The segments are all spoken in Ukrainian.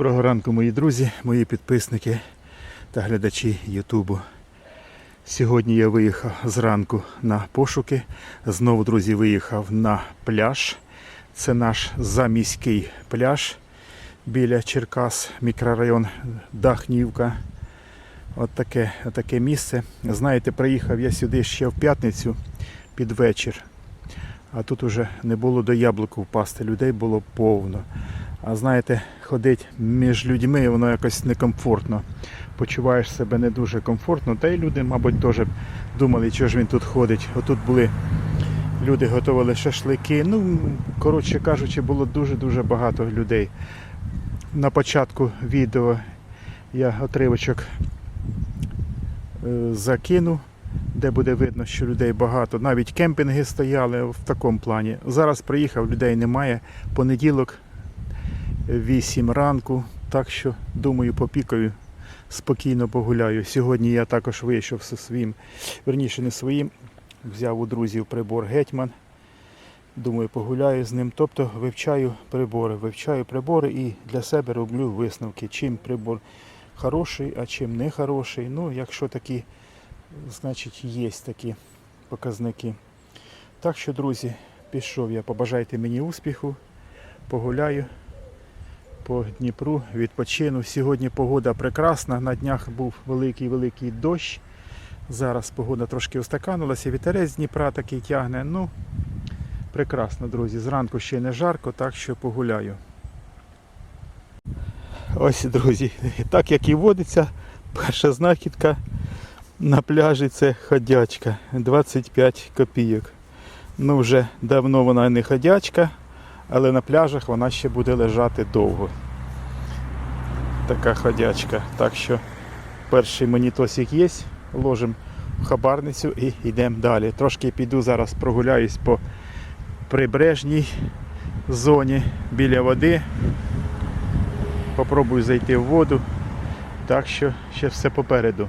Доброго ранку, мої друзі, мої підписники та глядачі Ютубу. Сьогодні я виїхав зранку на пошуки. Знову, друзі, виїхав на пляж. Це наш заміський пляж біля Черкас, мікрорайон Дахнівка. От таке, таке місце. Знаєте, приїхав я сюди ще в п'ятницю під вечір. А тут уже не було до яблуку впасти, людей було повно. А знаєте, ходить між людьми, воно якось некомфортно. Почуваєш себе не дуже комфортно. Та й люди, мабуть, теж думали, що ж він тут ходить. Отут були люди готували шашлики. Ну, коротше кажучи, було дуже-дуже багато людей. На початку відео я отривочок е, закину, де буде видно, що людей багато. Навіть кемпінги стояли в такому плані. Зараз приїхав, людей немає. Понеділок, 8 ранку. Так що, думаю, попікаю, спокійно погуляю. Сьогодні я також вийшов зі своїм, верніше не своїм, взяв у друзів прибор Гетьман. Думаю, погуляю з ним. Тобто вивчаю прибори. Вивчаю прибори і для себе роблю висновки, чим прибор хороший, а чим не хороший. Ну, якщо такі, значить, є такі показники. Так що, друзі, пішов я. Побажайте мені успіху, погуляю по Дніпру, відпочину. Сьогодні погода прекрасна. На днях був великий-великий дощ. Зараз погода трошки устаканилася, вітерець Дніпра такий тягне. Ну, прекрасно, друзі. Зранку ще не жарко, так що погуляю. Ось, друзі, так як і водиться, перша знахідка на пляжі це ходячка. 25 копійок. Ну, вже давно вона не ходячка, але на пляжах вона ще буде лежати довго. Така ходячка. Так що перший монітосик є, ложимо в хабарницю і йдемо далі. Трошки піду зараз прогуляюсь по прибережній зоні біля води. Попробую зайти в воду. Так що ще все попереду.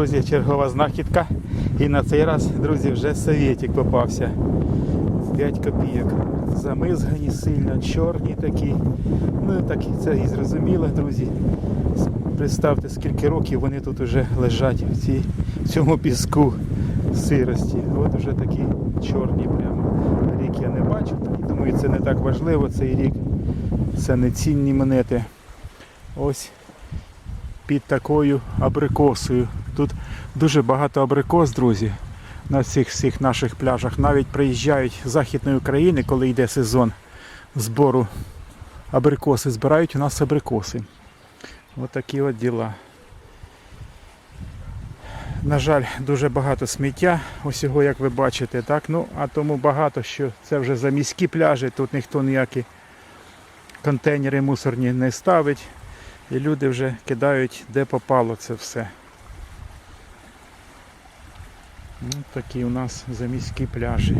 Друзі, чергова знахідка. І на цей раз, друзі, вже совєтик попався. 5 копійок. Замизгані сильно, чорні такі. Ну так це і зрозуміло, друзі. Представте, скільки років вони тут вже лежать в, цій, в цьому піску сирості. От вже такі чорні прямо. Рік я не бачу, думаю, це не так важливо цей рік. Це не цінні монети. Ось під такою абрикосою. Тут дуже багато абрикос, друзі, на цих всіх наших пляжах. Навіть приїжджають з Західної України, коли йде сезон збору абрикоси. Збирають у нас абрикоси. Ось такі от діла. На жаль, дуже багато сміття, ось його, як ви бачите, так? Ну, а тому багато, що це вже за міські пляжі, тут ніхто ніякі контейнери мусорні не ставить. І люди вже кидають де попало це все. Ну, такі у нас заміські пляжі.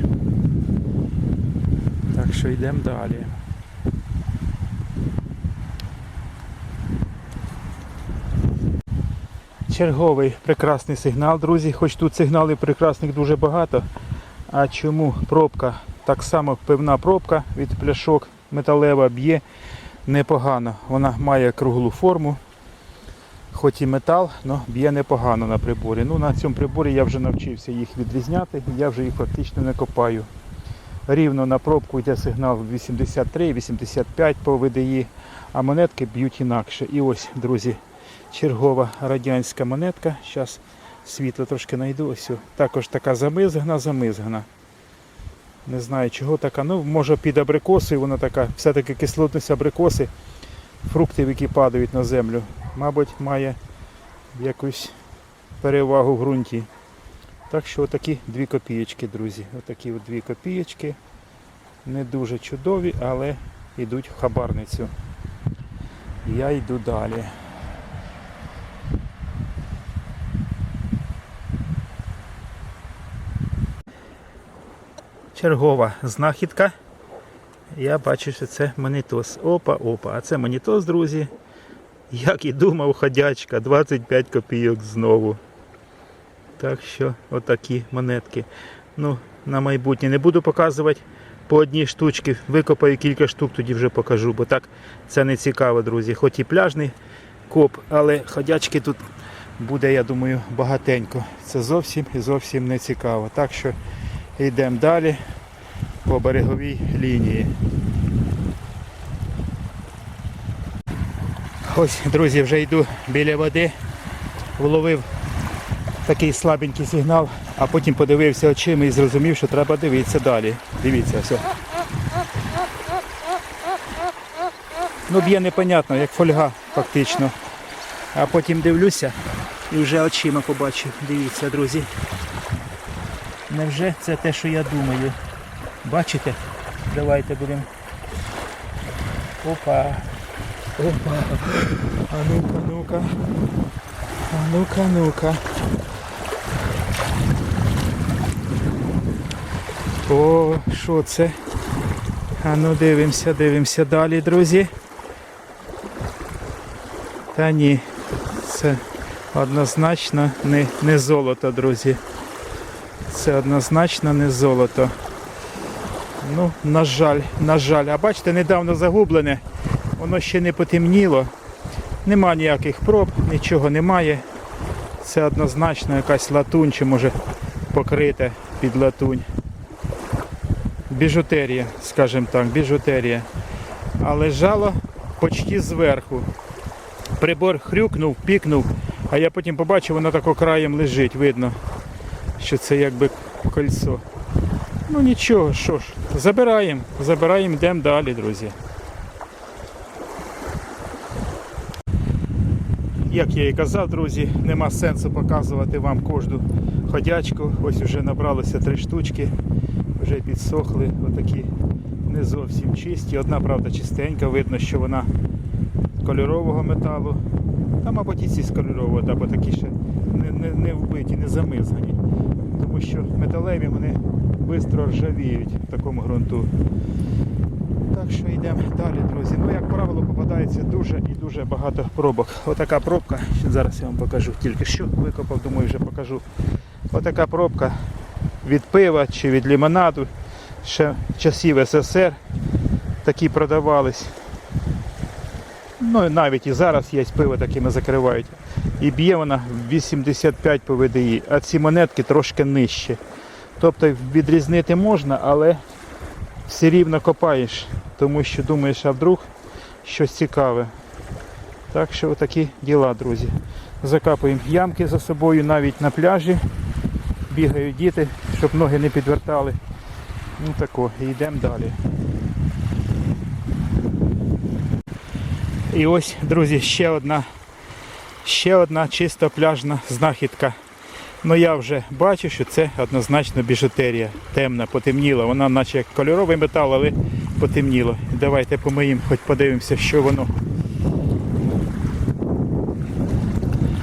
Так що йдемо далі. Черговий прекрасний сигнал, друзі. Хоч тут сигналів прекрасних дуже багато. А чому пробка? Так само пивна пробка від пляшок металева б'є непогано. Вона має круглу форму, хоч і метал, але б'є непогано на приборі. Ну, На цьому приборі я вже навчився їх відрізняти, я вже їх фактично не копаю. Рівно на пробку йде сигнал 83-85 по VDI, а монетки б'ють інакше. І ось, друзі, чергова радянська монетка. Зараз світло трошки знайду. Ось. Також така замизгана, замизгана. Не знаю чого така. Ну, може під абрикосою вона така, все-таки кислотність абрикоси, фруктів, які падають на землю, мабуть, має якусь перевагу в ґрунті. Так що отакі дві копієчки, друзі. Отакі от дві копієчки. не дуже чудові, але йдуть в хабарницю. Я йду далі. Чергова знахідка. Я бачу, що це монітос. Опа, опа. А це монітос, друзі. Як і думав, ходячка, 25 копійок знову. Так що, отакі монетки. Ну, на майбутнє не буду показувати по одній штучці. Викопаю кілька штук, тоді вже покажу, бо так це не цікаво, друзі. Хоч і пляжний коп, але ходячки тут буде, я думаю, багатенько. Це зовсім і зовсім не цікаво. Так що йдемо далі по береговій лінії. Ось, друзі, вже йду біля води, вловив такий слабенький сигнал, а потім подивився очима і зрозумів, що треба дивитися далі. Дивіться, все. Ну, б'є непонятно, як фольга фактично. А потім дивлюся і вже очима побачив. Дивіться, друзі. Невже це те, що я думаю? Бачите? Давайте будемо. Опа. Опа. А ну-ка, ну-ка. А ну-ка, ну-ка. О, що це? А ну дивимося, дивимося далі, друзі. Та ні, це однозначно не, не золото, друзі. Це однозначно не золото. Ну, на жаль, на жаль. А бачите, недавно загублене, воно ще не потемніло. Нема ніяких проб, нічого немає. Це однозначно якась латунь чи може покрите під латунь. Біжутерія, скажімо так, біжутерія. А лежало почти зверху. Прибор хрюкнув, пікнув, а я потім побачив, воно тако краєм лежить, видно, що це якби кольцо. Ну нічого, що ж, забираємо, забираємо, йдемо далі, друзі. Як я і казав, друзі, нема сенсу показувати вам кожну ходячку. Ось вже набралося три штучки, вже підсохли, отакі не зовсім чисті. Одна, правда, чистенька, видно, що вона кольорового металу. Та, мабуть, і ці з кольорового, да, бо такі ще не, не, не вбиті, не замизгані. Тому що металеві вони швидко ржавіють в такому ґрунту. Так що йдемо далі, друзі. Ну, як правило, попадається дуже і дуже багато пробок. Отака пробка, зараз я вам покажу, тільки що викопав, думаю, вже покажу. Отака пробка від пива чи від лимонаду, ще часів СССР такі продавались. Ну і навіть і зараз є пиво такими закривають. І б'є вона 85 по ВДІ, а ці монетки трошки нижче. Тобто відрізнити можна, але все рівно копаєш, тому що думаєш, а вдруг щось цікаве. Так що отакі діла, друзі. Закапуємо ямки за собою навіть на пляжі. Бігають діти, щоб ноги не підвертали. Ну тако, і йдемо далі. І ось, друзі, ще одна, ще одна чисто пляжна знахідка. Ну я вже бачу, що це однозначно біжутерія. Темна, потемніла. Вона наче як кольоровий метал, але потемніло. Давайте помиємо, хоч подивимося, що воно.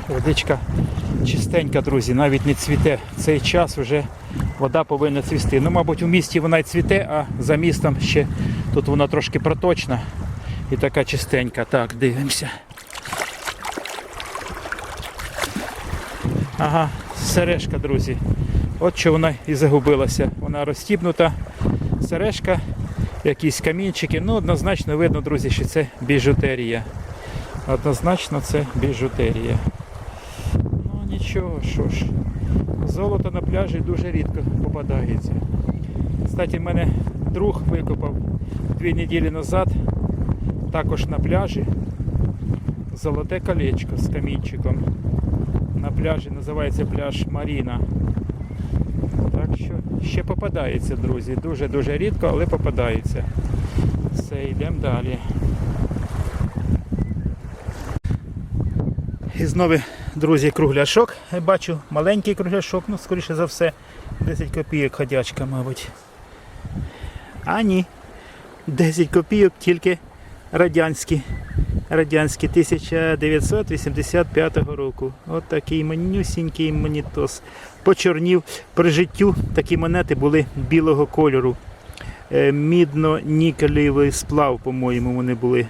Водичка чистенька, друзі, навіть не цвіте. Цей час вже вода повинна цвісти. Ну, мабуть, у місті вона й цвіте, а за містом ще тут вона трошки проточна і така чистенька. Так, дивимося. Ага, сережка, друзі. От що вона і загубилася. Вона розстібнута. Сережка, якісь камінчики. Ну, однозначно видно, друзі, що це біжутерія. Однозначно це біжутерія. Ну нічого, що ж. Золото на пляжі дуже рідко попадається. Кстати, в мене друг викопав дві неділі назад, також на пляжі. Золоте колечко з камінчиком. На пляжі називається пляж Маріна. Так що ще попадається, друзі. Дуже-дуже рідко, але попадається. Все, йдемо далі. І знову, друзі, кругляшок. Я бачу маленький кругляшок, ну, скоріше за все, 10 копійок ходячка, мабуть. А ні, 10 копійок, тільки радянські. Радянські 1985 року. От такий манюсінький монітос. Почорнів. При життю такі монети були білого кольору. Е, Мідно-нікелевий сплав, по-моєму, вони були.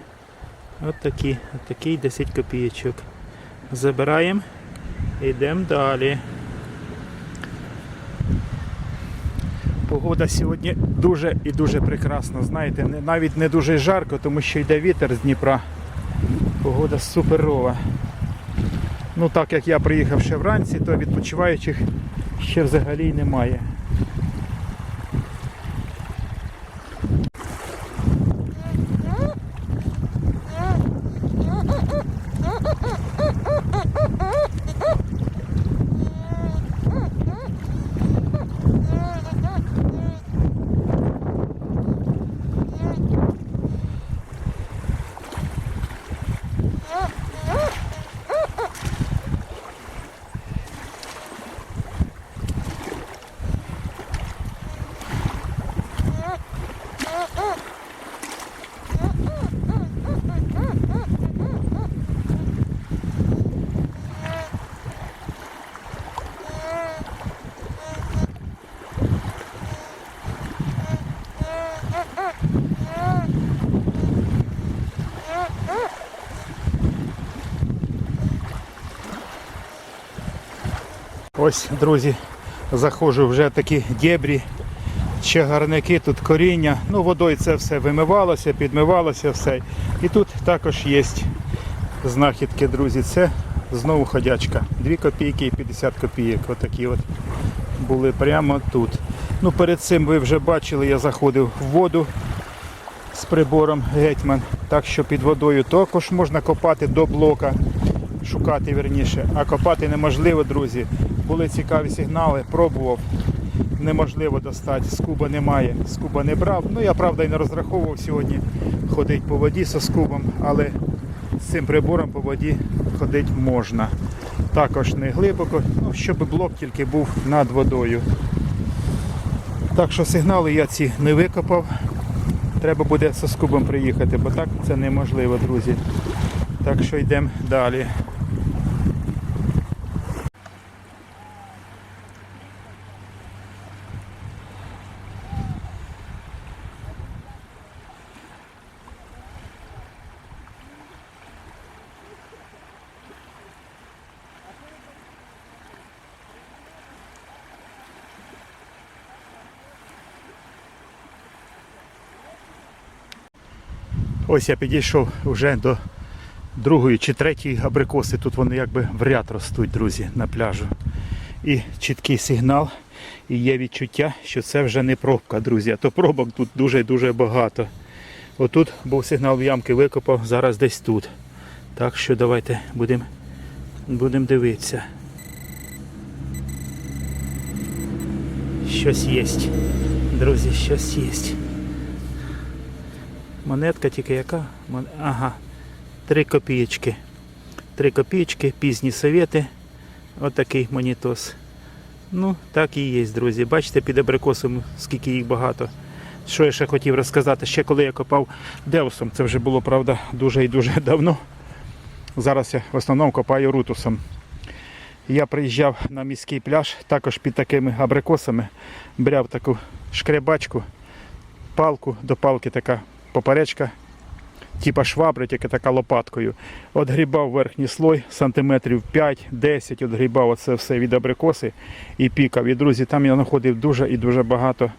От такі, от такий 10 копійочок. Забираємо. Йдемо далі. Погода сьогодні дуже і дуже прекрасна. Знаєте, навіть не дуже жарко, тому що йде вітер з Дніпра. Погода суперова. Ну так як я приїхав ще вранці, то відпочиваючих ще взагалі немає. Ось, друзі, заходжу вже такі дєбрі, чагарники, тут коріння. Ну, водою це все вимивалося, підмивалося все. І тут також є знахідки, друзі. Це знову ходячка. 2 копійки і 50 копійок. Отакі от були прямо тут. Ну, перед цим ви вже бачили, я заходив в воду з прибором гетьман. Так що під водою також можна копати до блока, шукати верніше. А копати неможливо, друзі. Були цікаві сигнали, пробував. Неможливо достати, скуба немає, скуба не брав. Ну я правда і не розраховував сьогодні ходити по воді зі скубом, але з цим прибором по воді ходити можна. Також не глибоко, ну, щоб блок тільки був над водою. Так що сигнали я ці не викопав. Треба буде зі скубом приїхати, бо так це неможливо, друзі. Так що йдемо далі. Ось я підійшов вже до другої чи третьої абрикоси. Тут вони якби в ряд ростуть, друзі, на пляжу. І чіткий сигнал. І є відчуття, що це вже не пробка, друзі. А то пробок тут дуже-дуже багато. Отут був сигнал в ямки викопав, зараз десь тут. Так що давайте будемо будем дивитися. Щось є. Друзі, щось є. Монетка тільки яка? Ага. Три копієчки. Три копієчки, пізні совєти. Отакий монітос. Ну, так і є, друзі. Бачите, під абрикосом, скільки їх багато. Що я ще хотів розказати? Ще коли я копав деусом, це вже було, правда, дуже і дуже давно. Зараз я в основному копаю рутусом. Я приїжджав на міський пляж, також під такими абрикосами, брав таку шкребачку, палку, до палки така поперечка, типа швабри, тільки така лопаткою. Отгрібав верхній слой сантиметрів 5-10, отгрібав оце все від абрикоси і пікав. І друзі, там я знаходив дуже і дуже багато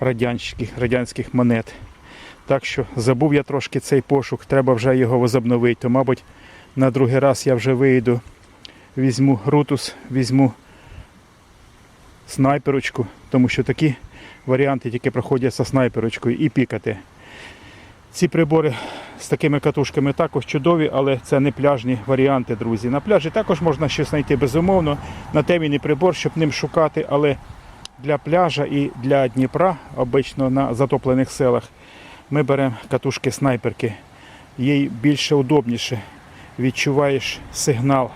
радянських, радянських монет. Так що забув я трошки цей пошук, треба вже його возобновити. То, мабуть, на другий раз я вже вийду, візьму рутус, візьму снайперочку, тому що такі варіанти тільки проходять зі снайперочкою і пікати. Ці прибори з такими катушками також чудові, але це не пляжні варіанти, друзі. На пляжі також можна щось знайти безумовно. На те він і прибор, щоб ним шукати, але для пляжа і для Дніпра, обично на затоплених селах, ми беремо катушки снайперки. Їй більше удобніше. Відчуваєш сигнал.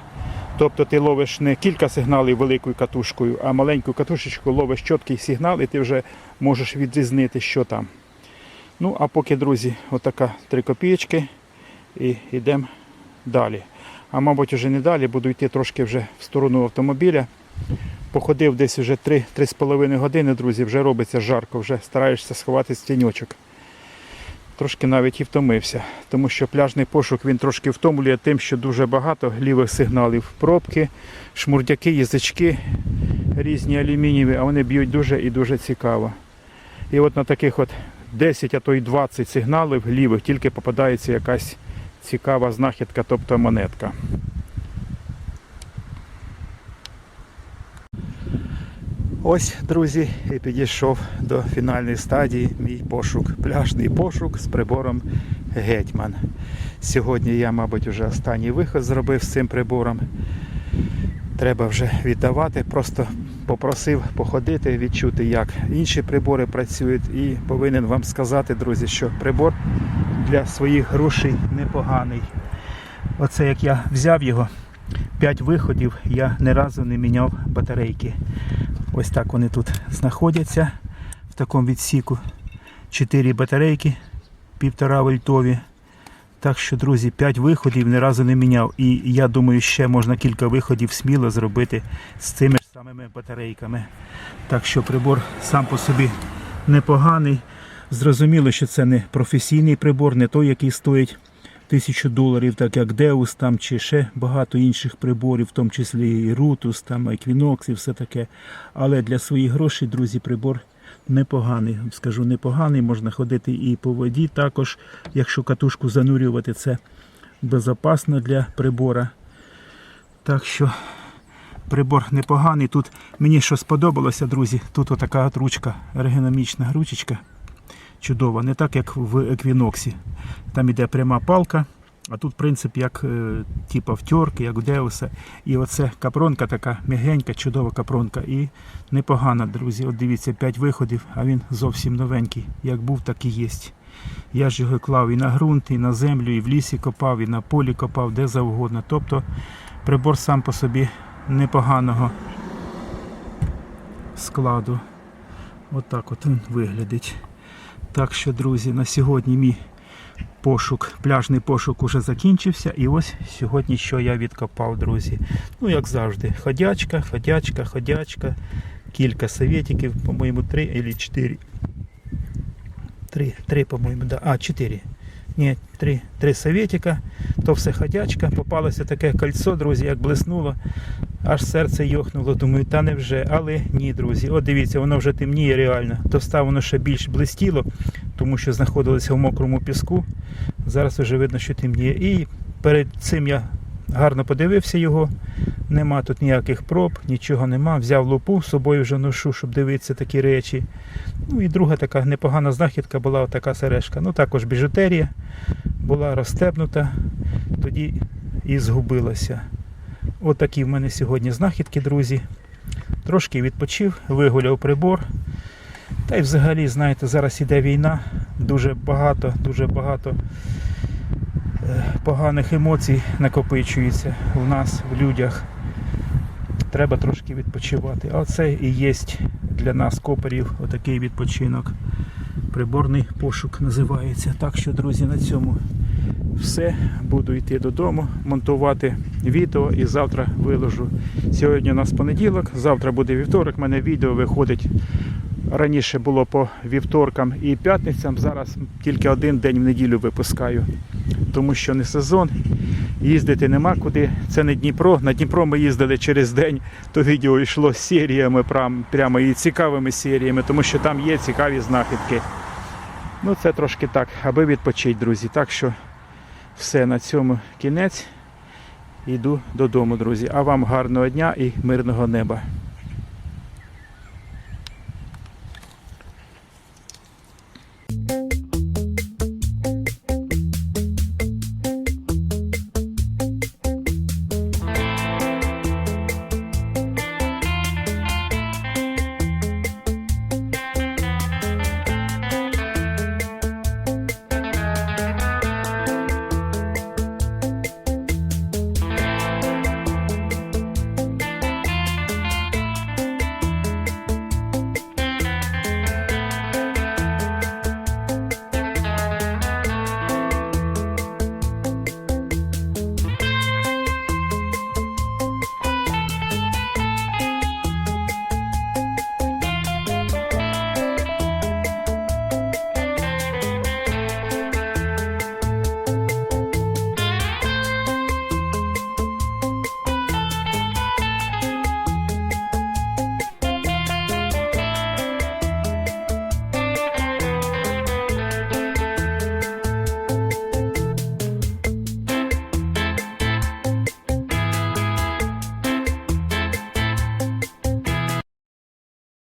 Тобто ти ловиш не кілька сигналів великою катушкою, а маленьку катушечку ловиш чіткий сигнал, і ти вже можеш відрізнити, що там. Ну, а поки, друзі, отака 3 копійки і йдемо далі. А мабуть, вже не далі, буду йти трошки вже в сторону автомобіля. Походив десь вже 3-3,5 години, друзі, вже робиться жарко, вже стараєшся сховатися в тіньочок. Трошки навіть і втомився, тому що пляжний пошук він трошки втомлює тим, що дуже багато лівих сигналів. Пробки, шмурдяки, язички різні алюмінієві, а вони б'ють дуже і дуже цікаво. І от на таких от 10, а то й 20 сигналів лівих тільки попадається якась цікава знахідка, тобто монетка. Ось, друзі, і підійшов до фінальної стадії мій пошук, пляжний пошук з прибором Гетьман. Сьогодні я, мабуть, вже останній виход зробив з цим прибором. Треба вже віддавати. Просто попросив походити, відчути, як інші прибори працюють. І повинен вам сказати, друзі, що прибор для своїх грошей непоганий. Оце як я взяв його, 5 виходів, я ні разу не міняв батарейки. Ось так вони тут знаходяться в такому відсіку. 4 батарейки, 1,5 вольтові. Так що, друзі, 5 виходів ні разу не міняв. І я думаю, ще можна кілька виходів сміло зробити з цими ж самими батарейками. Так що прибор сам по собі непоганий. Зрозуміло, що це не професійний прибор, не той, який стоїть тисячу доларів, так як Deus там чи ще багато інших приборів, в тому числі і Rutus, там Equinox і все таке. Але для своїх грошей, друзі, прибор непоганий. Скажу непоганий, можна ходити і по воді. Також, якщо катушку занурювати, це безпечно для прибора. Так що прибор непоганий. Тут мені що сподобалося, друзі, тут отака от ручка, ергономічна ручечка. Чудова, не так як в еквіноксі. Там іде пряма палка, а тут принцип як е, типа втьорки, як у Деуса. І оце капронка така м'ягенька, чудова капронка. І непогана, друзі. От дивіться, 5 виходів, а він зовсім новенький. Як був, так і є. Я ж його клав і на ґрунт, і на землю, і в лісі копав, і на полі копав, де завгодно. Тобто прибор сам по собі непоганого складу. Отак от він виглядить. Так що, друзі, на сьогодні мій пошук, пляжний пошук уже закінчився. І ось сьогодні що я відкопав, друзі. Ну, як завжди, ходячка, ходячка, ходячка. Кілька советиків, по-моєму, три або чотири. Три, три, по-моєму, да. А, чотири. Ні, три, три советика, то все ходячка. Попалося таке кольцо, друзі, як блиснуло. Аж серце йохнуло, думаю, та не вже. Але ні, друзі. От дивіться, воно вже темніє реально. Товста воно ще більш блистіло, тому що знаходилося в мокрому піску. Зараз вже видно, що темніє. І перед цим я гарно подивився його. Нема тут ніяких проб, нічого нема. Взяв лупу, з собою вже ношу, щоб дивитися такі речі. Ну і друга така непогана знахідка була така сережка. Ну також біжутерія була розстебнута, тоді і згубилася. Отакі в мене сьогодні знахідки, друзі. Трошки відпочив, вигуляв прибор. Та й взагалі, знаєте, зараз іде війна, дуже багато, дуже багато е, поганих емоцій накопичується в нас, в людях. Треба трошки відпочивати. А це і є для нас коперів отакий відпочинок. Приборний пошук називається. Так що, друзі, на цьому все. Буду йти додому, монтувати відео і завтра виложу. Сьогодні у нас понеділок, завтра буде вівторок. У мене відео виходить. Раніше було по вівторкам і п'ятницям. Зараз тільки один день в неділю випускаю, тому що не сезон. Їздити нема куди. Це не Дніпро. На Дніпро ми їздили через день. То відео йшло з серіями, прямо і цікавими серіями, тому що там є цікаві знахідки. Ну, це трошки так, аби відпочити, друзі. Так що все на цьому кінець. Йду додому, друзі. А вам гарного дня і мирного неба.